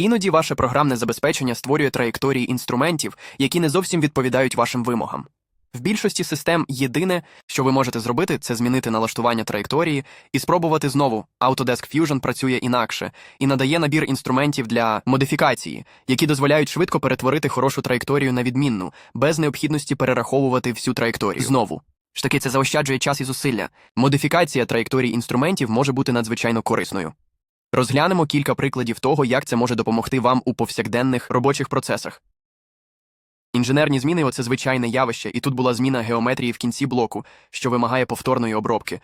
Іноді ваше програмне забезпечення створює траєкторії інструментів, які не зовсім відповідають вашим вимогам. В більшості систем єдине, що ви можете зробити, це змінити налаштування траєкторії і спробувати знову. Autodesk Fusion працює інакше і надає набір інструментів для модифікації, які дозволяють швидко перетворити хорошу траєкторію на відмінну, без необхідності перераховувати всю траєкторію. Знову ж таки, це заощаджує час і зусилля. Модифікація траєкторій інструментів може бути надзвичайно корисною. Розглянемо кілька прикладів того, як це може допомогти вам у повсякденних робочих процесах. Інженерні зміни це звичайне явище, і тут була зміна геометрії в кінці блоку, що вимагає повторної обробки.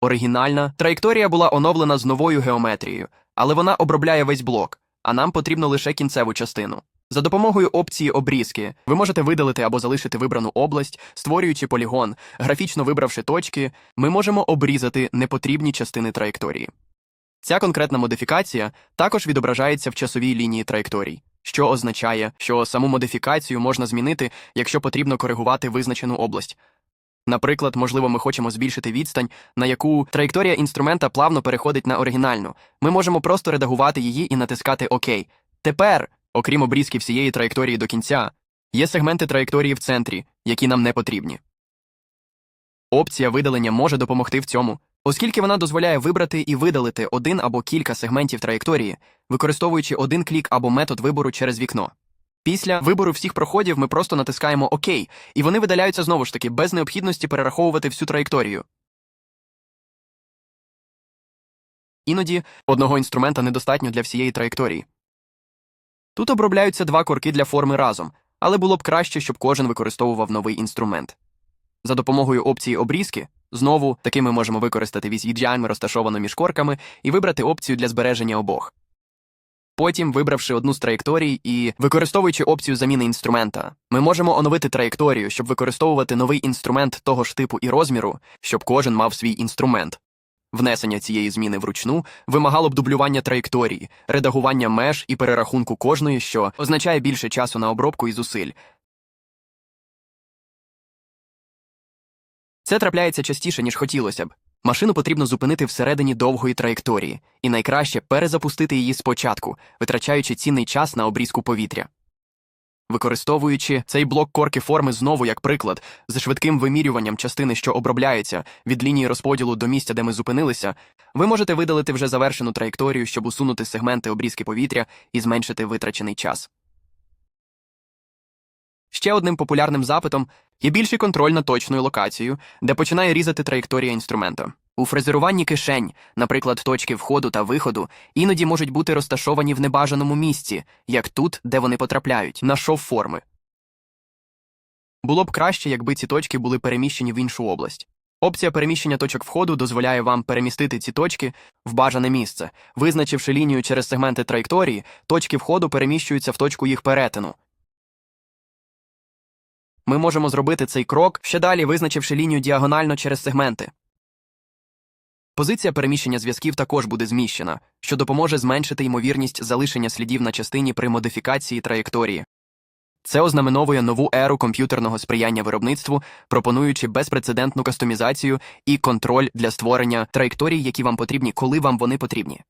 Оригінальна траєкторія була оновлена з новою геометрією, але вона обробляє весь блок, а нам потрібно лише кінцеву частину. За допомогою опції обрізки ви можете видалити або залишити вибрану область, створюючи полігон, графічно вибравши точки, ми можемо обрізати непотрібні частини траєкторії. Ця конкретна модифікація також відображається в часовій лінії траєкторій, що означає, що саму модифікацію можна змінити, якщо потрібно коригувати визначену область. Наприклад, можливо, ми хочемо збільшити відстань, на яку траєкторія інструмента плавно переходить на оригінальну. Ми можемо просто редагувати її і натискати ОК. Тепер, окрім обрізки всієї траєкторії до кінця, є сегменти траєкторії в центрі, які нам не потрібні. Опція видалення може допомогти в цьому, оскільки вона дозволяє вибрати і видалити один або кілька сегментів траєкторії, використовуючи один клік або метод вибору через вікно. Після вибору всіх проходів ми просто натискаємо ОК, і вони видаляються знову ж таки без необхідності перераховувати всю траєкторію. Іноді одного інструмента недостатньо для всієї траєкторії. Тут обробляються два корки для форми разом, але було б краще, щоб кожен використовував новий інструмент. За допомогою опції обрізки, знову таки ми можемо використати вісь віджайми, розташовану між корками, і вибрати опцію для збереження обох. Потім, вибравши одну з траєкторій і використовуючи опцію заміни інструмента, ми можемо оновити траєкторію, щоб використовувати новий інструмент того ж типу і розміру, щоб кожен мав свій інструмент. Внесення цієї зміни вручну вимагало б дублювання траєкторії, редагування меж і перерахунку кожної, що означає більше часу на обробку і зусиль. Це трапляється частіше, ніж хотілося б. Машину потрібно зупинити всередині довгої траєкторії, і найкраще перезапустити її спочатку, витрачаючи цінний час на обрізку повітря. Використовуючи цей блок корки форми знову як приклад, з швидким вимірюванням частини, що обробляється, від лінії розподілу до місця, де ми зупинилися, ви можете видалити вже завершену траєкторію, щоб усунути сегменти обрізки повітря і зменшити витрачений час. Ще одним популярним запитом є більший контроль над точною локацією, де починає різати траєкторія інструмента. У фрезеруванні кишень, наприклад, точки входу та виходу, іноді можуть бути розташовані в небажаному місці, як тут, де вони потрапляють, на шов форми. Було б краще, якби ці точки були переміщені в іншу область. Опція переміщення точок входу дозволяє вам перемістити ці точки в бажане місце. Визначивши лінію через сегменти траєкторії, точки входу переміщуються в точку їх перетину. Ми можемо зробити цей крок, ще далі визначивши лінію діагонально через сегменти. Позиція переміщення зв'язків також буде зміщена, що допоможе зменшити ймовірність залишення слідів на частині при модифікації траєкторії. Це ознаменовує нову еру комп'ютерного сприяння виробництву, пропонуючи безпрецедентну кастомізацію і контроль для створення траєкторій, які вам потрібні, коли вам вони потрібні.